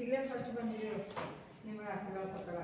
ಇಲ್ಲೇ ಫಸ್ಟ್ ಬಂದಿದ್ದೀರಿ ನಿಮಗೆ ಆಸೆಗಳು ಕೊಟ್ಟಲ್ಲ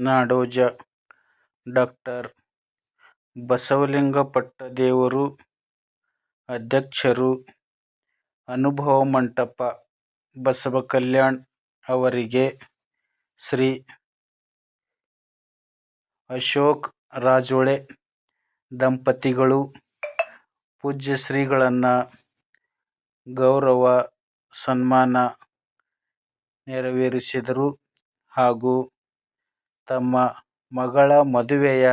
ನಾಡೋಜ, ಡಾಕ್ಟರ್ ಬಸವಲಿಂಗಪಟ್ಟದೇವರು ಅಧ್ಯಕ್ಷರು, ಅನುಭವ ಮಂಟಪ, ಬಸವ ಕಲ್ಯಾಣ್ ಅವರಿಗೆ ಶ್ರೀ ಅಶೋಕ್ ರಾಜೋಳೆ ದಂಪತಿಗಳು ಪೂಜ್ಯ ಶ್ರೀಗಳನ್ನು ಗೌರವ, ಸನ್ಮಾನ ನೆರವೇರಿಸಿದರು ಹಾಗೂ ತಮ್ಮ ಮಗಳ ಮದುವೆಯ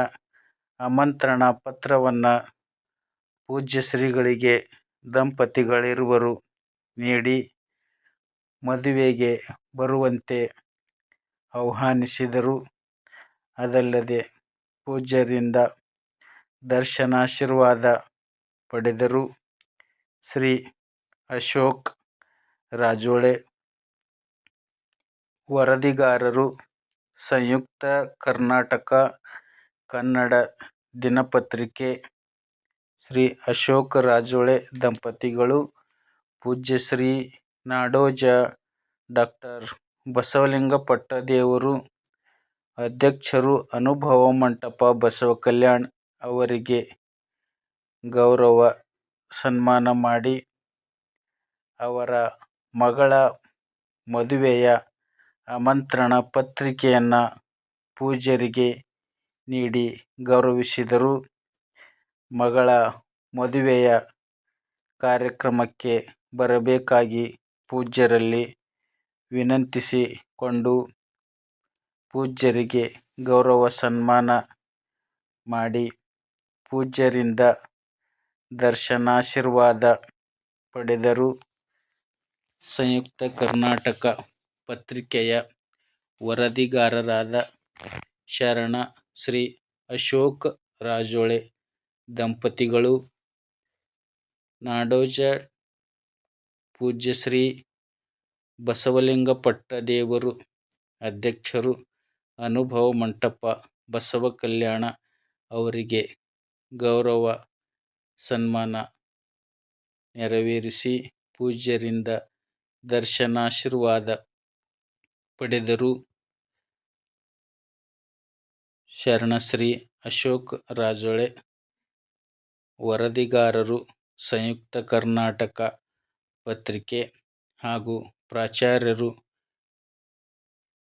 ಆಮಂತ್ರಣ ಪತ್ರವನ್ನು ಪೂಜ್ಯ ಶ್ರೀಗಳಿಗೆ ದಂಪತಿಗಳಿರುವರು ನೀಡಿ ಮದುವೆಗೆ ಬರುವಂತೆ ಆಹ್ವಾನಿಸಿದರು. ಅದಲ್ಲದೆ ಪೂಜ್ಯರಿಂದ ದರ್ಶನಾಶೀರ್ವಾದ ಪಡೆದರು. ಶ್ರೀ ಅಶೋಕ್ ರಾಜೋಳೆ ವರದಿಗಾರರು ಸಂಯುಕ್ತ ಕರ್ನಾಟಕ ಕನ್ನಡ ದಿನಪತ್ರಿಕೆ, ಶ್ರೀ ಅಶೋಕ್ ರಾಜೋಳೆ ದಂಪತಿಗಳು, ಪೂಜ್ಯ ಶ್ರೀ ನಾಡೋಜ ಡಾಕ್ಟರ್ ಬಸವಲಿಂಗ ಪಟ್ಟದೇವರು, ಅಧ್ಯಕ್ಷರು ಅನುಭವ ಮಂಟಪ ಬಸವ ಕಲ್ಯಾಣ್ ಅವರಿಗೆ ಗೌರವ ಸನ್ಮಾನ ಮಾಡಿ ಅವರ ಮಗಳ ಮದುವೆಯ ಆಮಂತ್ರಣ ಪತ್ರಿಕೆಯನ್ನು ಪೂಜ್ಯರಿಗೆ ನೀಡಿ ಗೌರವಿಸಿದರು. ಮಗಳ ಮದುವೆಯ ಕಾರ್ಯಕ್ರಮಕ್ಕೆ ಬರಬೇಕಾಗಿ ಪೂಜ್ಯರಲ್ಲಿ ವಿನಂತಿಸಿಕೊಂಡು ಪೂಜ್ಯರಿಗೆ ಗೌರವ ಸನ್ಮಾನ ಮಾಡಿ ಪೂಜ್ಯರಿಂದ ದರ್ಶನಾಶೀರ್ವಾದ ಪಡೆದರು. ಸಂಯುಕ್ತ ಕರ್ನಾಟಕ ಪತ್ರಿಕೆಯ ವರದಿಗಾರರಾದ ಶರಣ, ಶ್ರೀ ಅಶೋಕ್ ರಾಜೋಳೆ, ದಂಪತಿಗಳು ನಾಡೋಜ ಪೂಜ್ಯ ಶ್ರೀ ಬಸವಲಿಂಗಪಟ್ಟದೇವರು, ಅಧ್ಯಕ್ಷರು ಅನುಭವ ಮಂಟಪ ಬಸವ ಕಲ್ಯಾಣ ಅವರಿಗೆ ಗೌರವ, ಸನ್ಮಾನ ನೆರವೇರಿಸಿ ಪೂಜ್ಯರಿಂದ ದರ್ಶನಾಶೀರ್ವಾದ ಪಡೆದರು. ಶರಣಶ್ರೀ ಅಶೋಕ್ ರಾಜೊಳೆ, ವರದಿಗಾರರು, ಸಂಯುಕ್ತ ಕರ್ನಾಟಕ ಪತ್ರಿಕೆ ಹಾಗೂ ಪ್ರಾಚಾರ್ಯರು,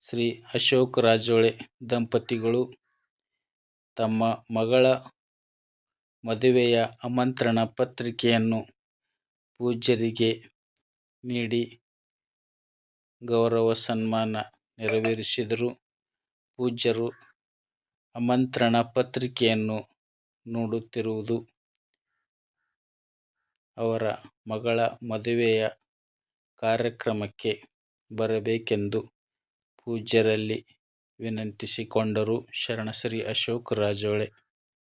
ಶ್ರೀ ಅಶೋಕ್ ರಾಜೊಳೆ ದಂಪತಿಗಳು, ತಮ್ಮ ಮಗಳ ಮದುವೆಯ ಆಮಂತ್ರಣ ಪತ್ರಿಕೆಯನ್ನು ಪೂಜ್ಯರಿಗೆ ನೀಡಿ ಗೌರವ, ಸನ್ಮಾನ ನೆರವೇರಿಸಿದರು. ಪೂಜ್ಯರು, ಆಮಂತ್ರಣ ಪತ್ರಿಕೆಯನ್ನು ನೋಡುತ್ತಿರುವುದು ಅವರ ಮಗಳ ಮದುವೆಯ ಕಾರ್ಯಕ್ರಮಕ್ಕೆ ಬರಬೇಕೆಂದು ಪೂಜ್ಯರಲ್ಲಿ ವಿನಂತಿಸಿಕೊಂಡರು. ಶರಣಶ್ರೀ ಅಶೋಕ್ ರಾಜೋಳೆ